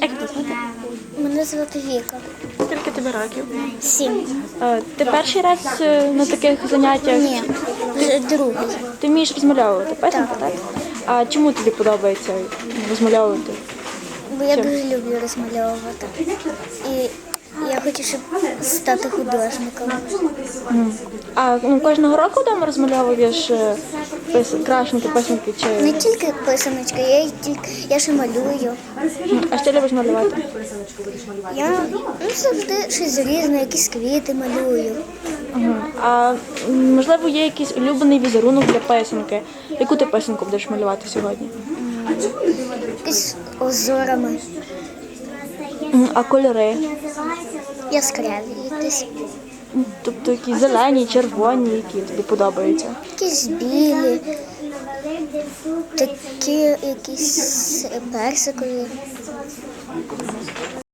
Як тебе звати? Мене звати Віка. Скільки тобі років? Сім. Е, Ти перший раз е, на таких заняттях? Ні, вже другий. Ти вмієш розмальовувати писанку, так? А чому тобі подобається розмальовувати? Бо я дуже люблю розмальовувати. І я хочу, щоб стати художником. А ну, кожного року вдома розмальовуєш е, пис... крашенки, писанки Не чи тільки писаночка, я їх тільки я ще малюю. А що любиш малювати? Я ну, завжди щось різне, якісь квіти малюю. Мгм. А м, можливо є якийсь улюблений візерунок для писанки? Яку ти писанку будеш малювати сьогодні? Якісь озорами. А кольори? яскраві, якісь, Тобто якісь зелені, червоні, які тобі подобаються? якісь білі, такі якісь персикові.